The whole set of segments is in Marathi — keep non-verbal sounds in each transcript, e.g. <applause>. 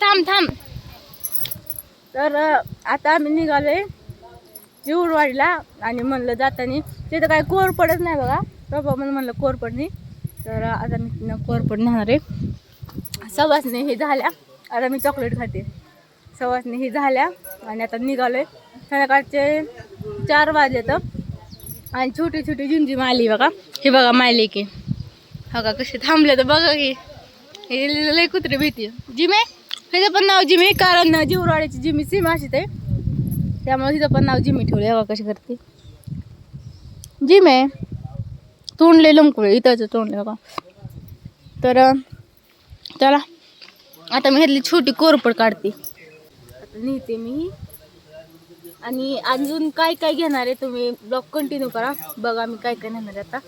थांब थांब. तर आता आम्ही निघालोय जीवडवाडीला आणि म्हणलं जाताना. तिथं काय कोर पडत नाही बघा. बाबा म्हणून म्हणलं कोर पडणी. तर आता मी तिथनं कोर पड नेणार आहे सवासने हे झाल्या. आता मी चॉकलेट खाते. सवासने हे झाल्या आणि आता निघालोय. संध्याकाळचे चार वाजले तर. आणि छोटी छोटी झिमझिम आली बघा. हे बघा मायले की. बघा कसे थांबले तर बघा की. हे लय कुत्रे भीती. जिमे? ह्याचं पण नाव जिमी कारण जीवरावाड्याची जिमी सीम अशीच आहे त्यामुळे तिचं पण नाव जिमी ठेवलं बघा कशी करते. जिम आहे तोंडले लंकुळे इथंच तोंडले बघा. तर चला आता मी ह्यातली छोटी कोरपड काढते. आता नेते मी. आणि अजून काय काय घेणार आहे तुम्ही ब्लॉग कंटिन्यू करा. बघा मी काय काय नेणार आहे आता.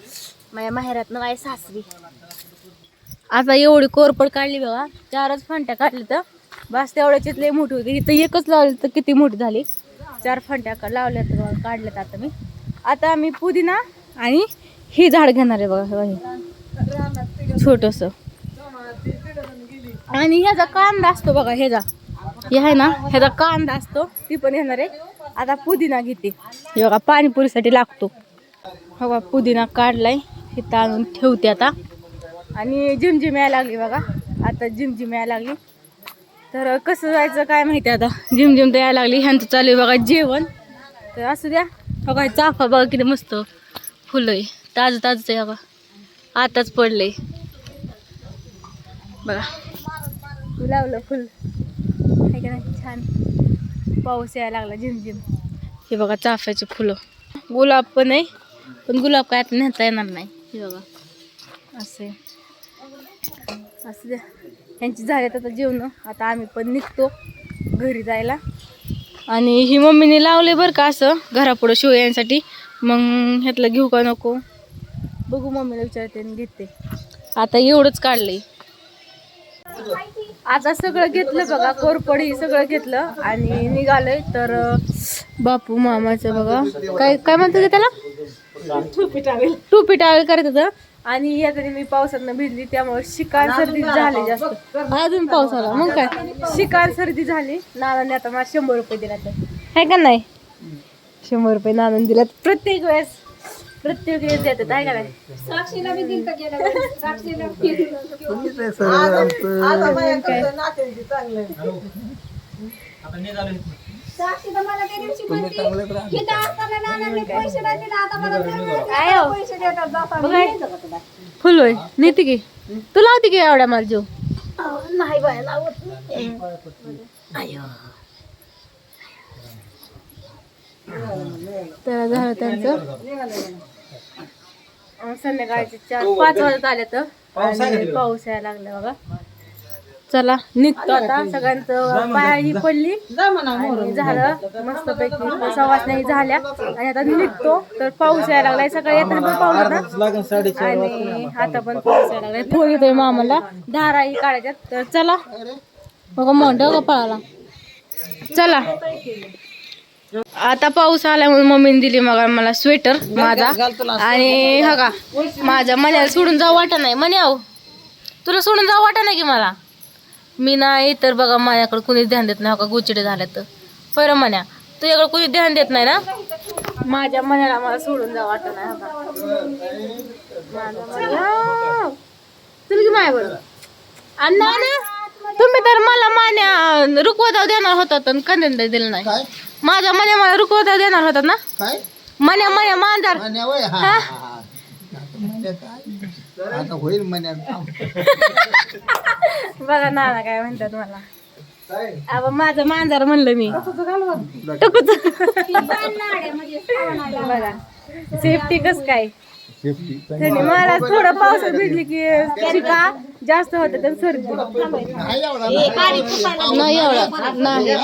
माझ्या माहेरातनं माझ्या सासरी. आता एवढी कोरपड काढली बघा. चारच फांट्या काढल्या तर. बस तेवढ्याचीच लय मोठी होती. इथं एकच लावली तर किती मोठी झाली. चार फांट्या का- लावल्यात बघा काढल्यात आता मी. आता आम्ही पुदिना आणि हे झाड घेणार आहे बघा हे छोटंसं. आणि ह्याचा कांदा असतो बघा ह्याचा. हे आहे ना ह्याचा कांदा असतो. ती पण येणार आहे. आता पुदिना घेते. हे बघा पाणीपुरीसाठी लागतो. हो बघा पुदिना काढलाय. हे आणून ठेवते आता. आणि झिमझिम यायला लागली बघा. आता झिमझिम यायला लागली. तर कसं जायचं काय माहिती आता? झिमझिम तर यायला लागली. ह्यांचं चालू आहे बघा जेवण. तर असू द्या. बघा चाफा बघा किती मस्त फुलं आहे ताजं ताजंच आहे बघा. आताच पडलंय. बघा. लावलं फुल. आहे का नाही? छान. पाऊस यायला लागला झिमझिम हे बघा चाफ्याचे फुलं. गुलाब पण आहे पण गुलाब काय आता नेता येणार नाही. हे बघा. असे असं द्या. यांची झाल्यात आता जेवण. आता आम्ही पण निघतो घरी जायला. आणि ही मम्मीने लावले बरं का असं घरापुढं शिव यांसाठी. मग ह्यातलं घेऊ का नको? बघू मम्मीला विचारते आणि घेते. आता एवढंच काढलंय. आता सगळं घेतलं बघा कोरपडी सगळं घेतलं आणि निघालंय. तर बापू मामाचं बघा. काय काय म्हणतो त्याला? टोपी टावेल. टोपी टावेल करत होतं. आणि या तरी मी पावसातनं भिजली त्यामुळे शिकार सर्दी झाली जास्त. अजून पाऊस आला. मग काय? शिकार सर्दी झाली. नानाने आता मला शंभर रुपये दिला तर आहे का नाही? शंभर रुपये नानाने दिलात. प्रत्येक वेळेस प्रत्येक वेळेस देतात. आहे. का नाही. काय हो? बघा. फुल होय नेते की? तू लावते की एवढ्या मला जीव? नाही बाय लावत तर झालं त्यांचं. संध्याकाळचे चार पाच वाजत आले तर. आणि पाऊस यायला लागला बघा. चला निघतो आता. सगळ्यांचं पाया ही पडली. आणि झालं मस्त पैकी सवास नाही झाल्या. आणि आता निघतो. तर पाऊस यायला लागलाय. सकाळी येताना पण पाऊस होता. आणि आता पण पाऊस यायला लागलाय. तो येतोय मामाला. धाराही काढायच्यात. तर चला. बघा मोठं पळाला. चला. आता पाऊस आल्यामुळे मम्मीने दिली मग मला स्वेटर माझा. आणि हा का माझ्या मन्याला सोडून जाऊ वाटा नाही. मन्याव तुला सोडून जाऊ वाटा नाही की मला? मी नाही तर बघा माझ्याकडे कुणीच ध्यान देत नाही हो का? गुचिडे झाले तर. बरं म्हण्या तुझ्याकडे कुणी ध्यान देत नाही ना? माझ्या मनाला मला सोडून जाऊ वाटत नाही का? की माय बरं अण्णा ना तुम्ही तर मला मान्या रुकवता देणार होता तर कंदेंदा दिलं नाही. माझ्या मन्या मला रुकवता देणार होतात ना? मन्या मन्या मांजार. आता होईल म्हण्या <laughs> बघा नाना काय म्हणतात मला. अब माझं मांजर म्हणलं मी. टकूच बघा. सेफ्टी कस काय? थंडी मला थोडं पावसात भिजली की शिका. जास्त होते तर सर्दी. नाही एवढा. नाही एवढं. नाही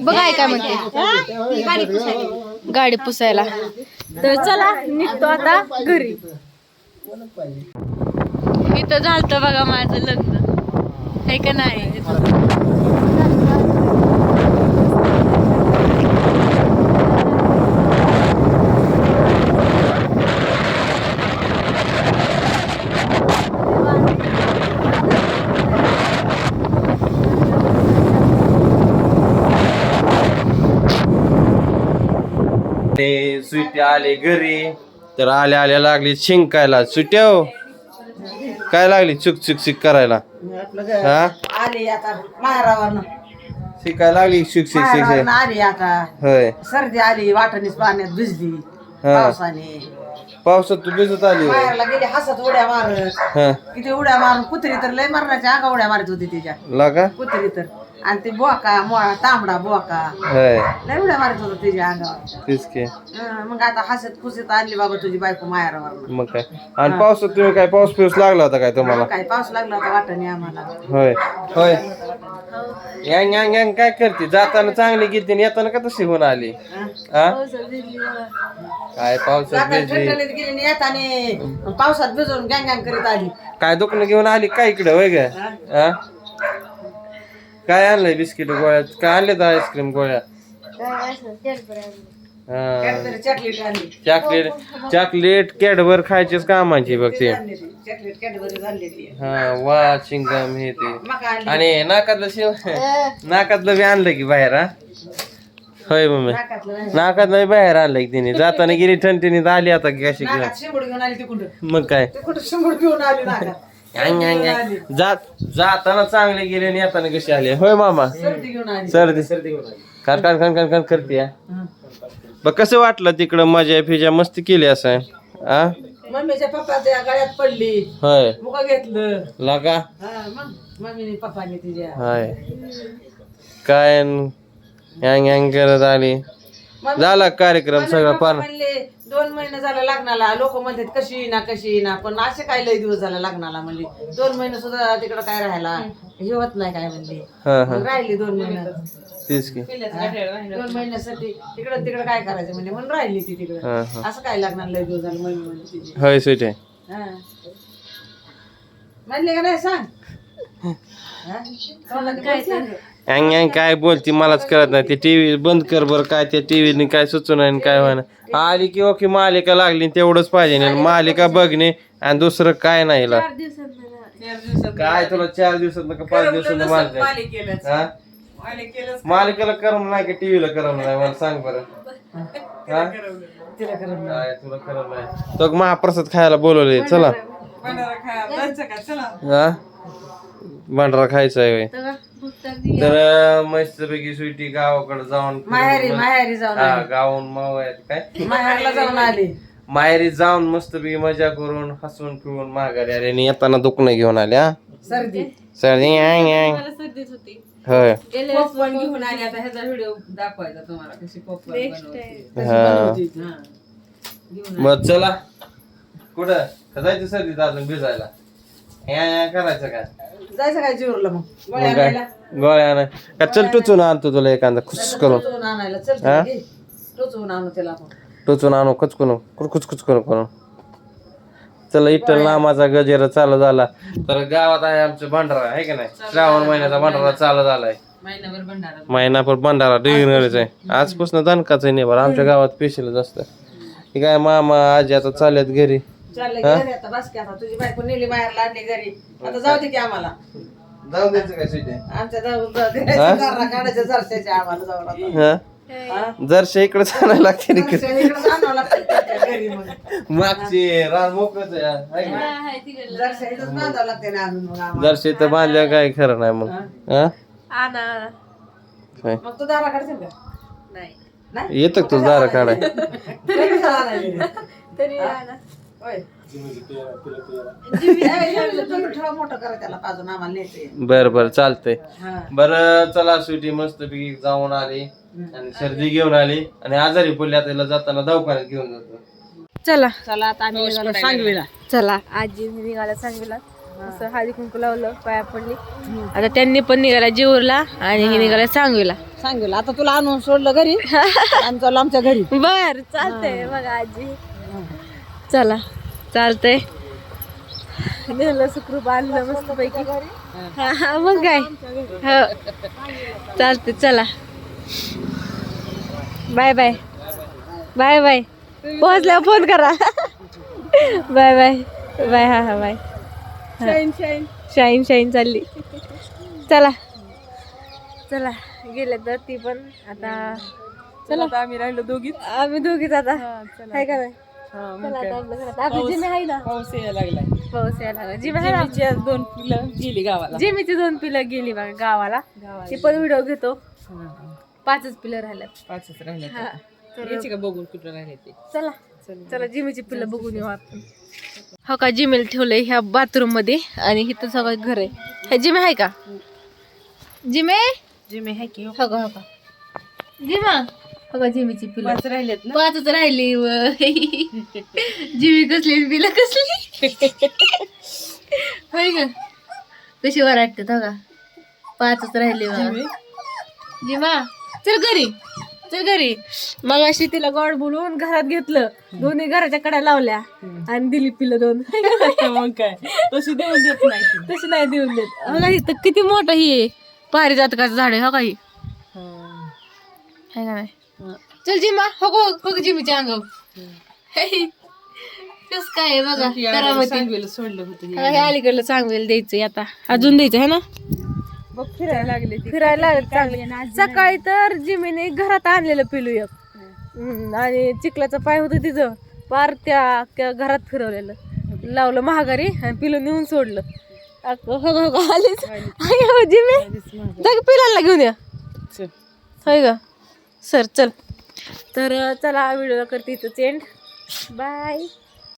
बघा काय म्हणते गाडी पुसायला. तर चला निघतो आता घरी. इथं झालत बघा माझं लग्न. आहे का नाही? ते स्वीट आले घरी. तर आल्या आल्या लागली शिंकायला सुट्या हो. काय लागली? चुक चुक चिक करायला. हा? आली आता शिकायला लागली? शिक शिक शिक. आली आता. होय. सर्दी आली वाटणीच पाण्यात भिजली. पावसाने. पावसात तू भिजत आली. माहेरला गेली हसत उड्या मारत. हा. किती उड्या मारून कुत्री तर लय मरणाच्या अंगा उड्या मारत होती तिच्या. लागा कुत्री तर. आणि ती बोका मोळा तांबडा बोका. होय. लय उड्या मारत होता तिच्या अंगावर. तेच की. हं, मग आता हसत खुशीत आणली बाबा तुझी बायको माहेरावर मग काय? आणि पावसात तुम्ही काय पाऊस पिऊस लागला होता काय तुम्हाला? काय पाऊस लागला होता वाटणी आम्हाला. होय. होय. यांग यांग यांग काय करते? जाताना चांगली गेली आणि येताना का तशी होऊन आली? हं? हा काय पावसात जाताना गेली आणि येताना पावसात भिजून गँग गँग करीत आली. काय दुकान घेऊन आली काय इकडे? होय ग. हा? काय आणलंय बिस्किट गोळ्या काय आणले तर आईस्क्रीम गोळ्या? हा. चॉकलेट आणली चॉकलेट चॉकलेट कॅडबर खायचीच कामाची बघ ते. चॉकलेट कॅडबरी हा वा चिंगम हे ते. आणली आणि नाकातलं शिव नाकातलं बी आणलं की बाहेर हा? होय मम्मी. नाकातलं नाही. नाकातलं बी बाहेर आणलं की तिने. जाताना गेली ठणठणीत आली आता की कशी घेऊन नाकात शिंबूड घेऊन आली तिकडं मग काय? तिकडं शिंबूड घेऊन आली नाकात? अंग, अंग, अंग. जात जाताना चांगले गेले आणि येताना कशी आली? होय मामा. सर्दी घेऊन आली. सर्दी. खान खान खान करते हा. हं. बघ कसं वाटलं तिकडं मजा फिजा? मस्ती केली असं? हा मम्मीच्या पप्पाच्या गळ्यात पडली. होय. मुका घेतलं. लगा. हा, मग मम्मीने पप्पाने तिच्या हाय. काय न- करत आली. झाला कार्यक्रम सगळा पार म्हणले दोन महिने झालं लग्नाला लोक म्हणतात कशी ना कशी ना पण असे काय लय दिवस झाला लग्नाला म्हणले. दोन महिने सुद्धा तिकडं काय राहायला? हे होत नाही काय म्हणले. हा हा. मग राहिली दोन महिने. तेच की. दोन महिन्यासाठी तिकडं तिकडं काय करायचं म्हणजे म्हणून राहिली ती तिकडं. हा हा. असं काय लागणार लय दिवस झालं तिची. होय सुटे हा. म्हणले का नाही सांग? हा? बोलते. हँग हँग काय बोलती मलाच कळत नाही. ते टीव्ही बंद कर बर काय त्या टीव्हीने काय सुचू नाही काय व्हायना आली की ओके मालिका लागली तेवढंच पाहिजे नाही मालिका बघणे आणि दुसरं काय नाही दिवसात काय तुला चार दिवसात का पाच दिवसात मालिका. मालिकेला करम नाही का टीव्हीला करम नाही? मला सांग बरं. तिला करत काय तुला करम नाही. तो महाप्रसाद खायला बोलवले चला. हा? भांडरा खायचा आहे. तर मस्तपैकी सुईटी गावाकडे जाऊन माहेरी माहेरी जाऊन हा गाऊन मावळ्यात काय? माहेरला जाऊन आली. माहेरी जाऊन मस्तपैकी मजा करून हसून पिऊन माघारी आले आणि येताना दुखणं घेऊन आले हा सर्दी सर्दी यांग यांग. होय. पण घेऊन आली. आता ह्याचा व्हिडिओ दाखवायचा तुम्हाला कशी पॉपकॉर्न हा. मग चला. कुठं? का जायचं सर्दीत अजून भिजायला. या या करायचं काय जायचं काय जीवरला मग? गोळ्या मग काय? आणायला. गोळ्या नाही का चल टुचून आणतो तुला एखादा खुश करून. टोचून आणायला. चल हा? घे. टोचून आणू त्याला आपण. टोचून आणू कचकून कुच कुच करून करून. चला इट्टल नामाचा गजेरा चालू झाला. तर गावात आहे आमचं भंडारा आहे का नाही? श्रावण महिन्याचा भंडारा चालू झालाय. महिनाभर भंडारा. महिनाभर भंडारा आहे. आजपासून. दणकाच आहे नाही बरं आमच्या गावात पेशीलच असतं. हे काय मामा आजी आता चालल्यात घरी. चाललं घरी आता बस की आता. तुझी बायको नेली घरी. आता जाऊ दे की आम्हाला. जाऊ द्यायचं काय सुटे आमच्या जाऊ जाऊ दे. जरा काढायच्या जरशाच्या आम्हाला आता. हा? जरशा इकडे चालायला लागते रे. जरशा इकडं आणावं लागतं त्यांच्या घरी मग. मागची रान मोकळच आहे आहे का? नाही? जरशा इथंच बांधावं लागते ना आणून मग आम्हाला. जरशा इथं बांधल्या काय खरं नाही मग. हा? काय? मग तू दारा काढशील का? नाही. येतं का तुझं दारा काढाय तरी? होय. ए, तुम्ही ठेवा मोठं करा त्याला पाजून आम्हाला न्यायचंय. बर बर चालतंय. हा. बर चला सुटी मस्त पैकी जाऊन आली आणि सर्दी घेऊन आली आणि आजारी पडली आता तिला जाताना दवाखान्यात घेऊन जातो. चला. चला आता आम्ही निघालो सांगवीला. चला. आजी निघाला सांगितलं असं हळदी कुंकू लावलं पाया पडली. आता त्यांनी पण निघाला जीवरला आणि हे. निघाला सांगवीला. सांगवीला. आता तुला आणून सोडलं घरी <laughs> आम्ही चाललो आमच्या घरी. बर चालतंय बघा आजी. चला चालतंय. नेलं सुखरूप आणलं मस्त पैकी हा हा, मग काय? हो. चालते चला. Bye bye. Bye bye. पोहोचल्यावर फोन करा. Bye bye. बाय हा हा bye. Shine shine. Shine shine चालली. चला. चला गेले तर ती पण. आता चला. आम्ही राहिलो दोघीच. आम्ही दोघीच आता. चला. हाय का नाही? हा, मग चला काय. आता आपल्या घरात आपली जिमी आहे ना. पाऊस यायला लागलाय. पाऊस यायला लागला. जिमी आहे ना. जिमीची आज दोन फुलं गेली गावाला. जिमीची दोन पिलं गेली बघा गावाला. गावाला. ती पण व्हिडिओ घेतो. हा, हा. पाचच पिलं राहिल्यात. पाचच राहिले हा तर यायची का बघून कुठं राहिले ते? चला. चल. चला जिमीची पिल्लं बघून येऊ आपण. हो का जिमेल ठेवलंय ह्या बाथरूममध्ये आणि इथं सगळं घर आहे. ह्या जिमे आहे का? जिमे? जिमे आहे की हो का हो का. जिमा? का जिमीची पिल्लं. पाच राहिलेत ना? पाचच राहिली <laughs> व. जिमी कसली पिलं कसली? होय ग. कशी वाटते हो का पाचच राहिली बघा जिमा? चल घरी. चल घरी. मग अशी तिला गॉड बोलवून घरात घेतलं. दोन्ही घराच्या कड्या लावल्या. आणि दिली पिलं दोन. <laughs> मग काय? तशी देऊन देत नाही ती. तशी नाही देऊन देत. हो का इथं किती मोठं ही आहे. पारिजातकाचं झाड आहे हो काही हा. का नाही. चल जिमा हो गो हो जिमीच्या अंगावर. कस काय बघा सोडलं होतं हे. हा, हे अलीकडलं चांगलं द्यायचंय आता. अजून द्यायचं आहे ना? बघ फिरायला लागले फिरायला लागलं चांगलं. सकाळी तर जिमीने घरात आणलेलं पिलू एक आणि चिखलाचं पाय होतं तिचं. पार त्या घरात फिरवलेलं. लावलं महागारी आणि पिलू नेऊन सोडलं. अग- हो हो हो, आलीच अय्यो, जिमी पिलाला घेऊन या. होय ग. सर चल. तर चला व्हिडिओ करते इथंच एंड बाय